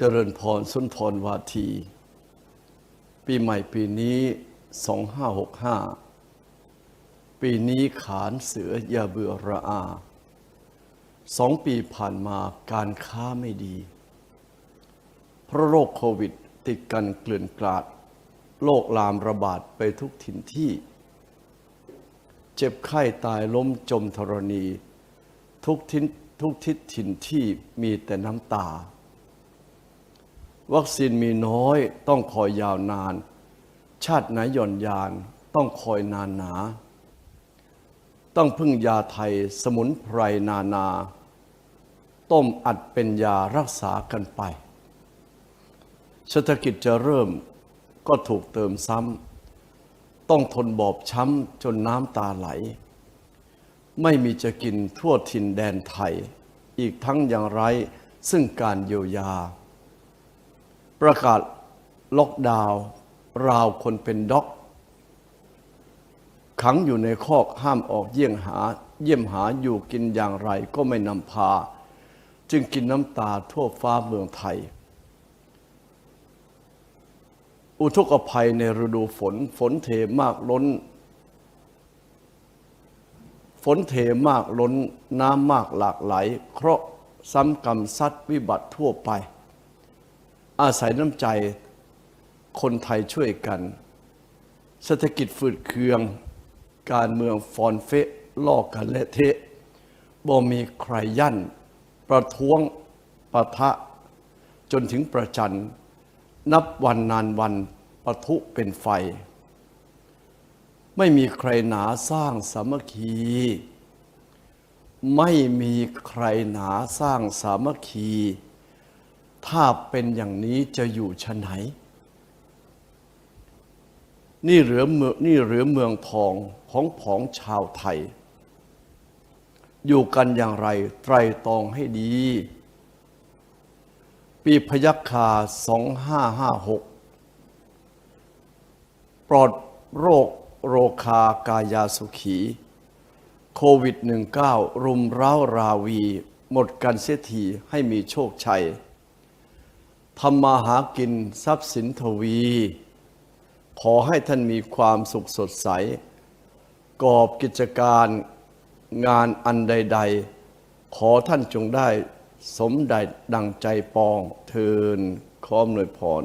จริญพรสุนทรวาที ปีใหม่ปีนี้ 2565 ปีนี้ขานเสืออย่าเบื่อระอา สองปีผ่านมาการค้าไม่ดี เพราะโรคโควิดติดกันเกลื่อนกลาด โรคลามระบาดไปทุกถิ่นที่ เจ็บไข้ตายล้มจมธรณี ทุกทิศทุกทิศถิ่นที่มีแต่น้ำตา วัคซีนมีน้อยต้องคอยยาวนาน ชาติไหนหย่อนยานต้องคอยนานหนา ต้องพึ่งยาไทยสมุนไพรนานา ต้มอัดเป็นยารักษากันไปเศรษฐกิจจะเริ่มก็ถูกเติมซ้ำต้องทนบอบช้ำจนน้ำตาไหล ไม่มีจะกินทั่วถิ่นแดนไทย อีกทั้งอยังไรซึ่งการเยียวยา ประกาศล็อกดาวน์ราวคนเป็นด็อก ขังอยู่ในคอกห้ามออกเยี่ยงหา เยี่ยมหาอยู่กินอย่างไรก็ไม่นำพา จึงกินน้ำตาทั่วฟ้าเมืองไทย อุทกภัยในฤดูฝนฝนเทมากล้น ฝนเทมากล้นน้ำมากหลากไหล เคราะห์ซ้ำกรรมซัดวิบัติทั่วไป อาศัยน้ำใจคนไทยช่วยกัน เศรษฐกิจฝืดเคือง การเมืองฟอนเฟะลอกกันและเทะบ่มีใครยั่น ประท้วงปะทะ จนถึงประจัน นับวันนานวันปะทุเป็นไฟ ไม่มีใครหนาสร้างสามัคคี ไม่มีใครหนาสร้างสามัคคี ถ้าเป็นอย่างนี้จะอยู่ชะไหน นี่เหลือเมืองนี่เหลือเมืองทองของผองชาวไทย อยู่กันอย่างไรไตรตรองให้ดี ปีพยัคฆา2556 ปลอดโรคโรคากายาสุขี โควิด -19 รุมเร้าราวี หมดกันเสียทีให้มีโชคชัย ทำมาหากินทรัพย์สินทวี ขอให้ท่านมีความสุขสดใส กอบกิจการงานอันใด ๆ ขอท่านจงได้สมใดดังใจปองเทินขอมหน่วยพร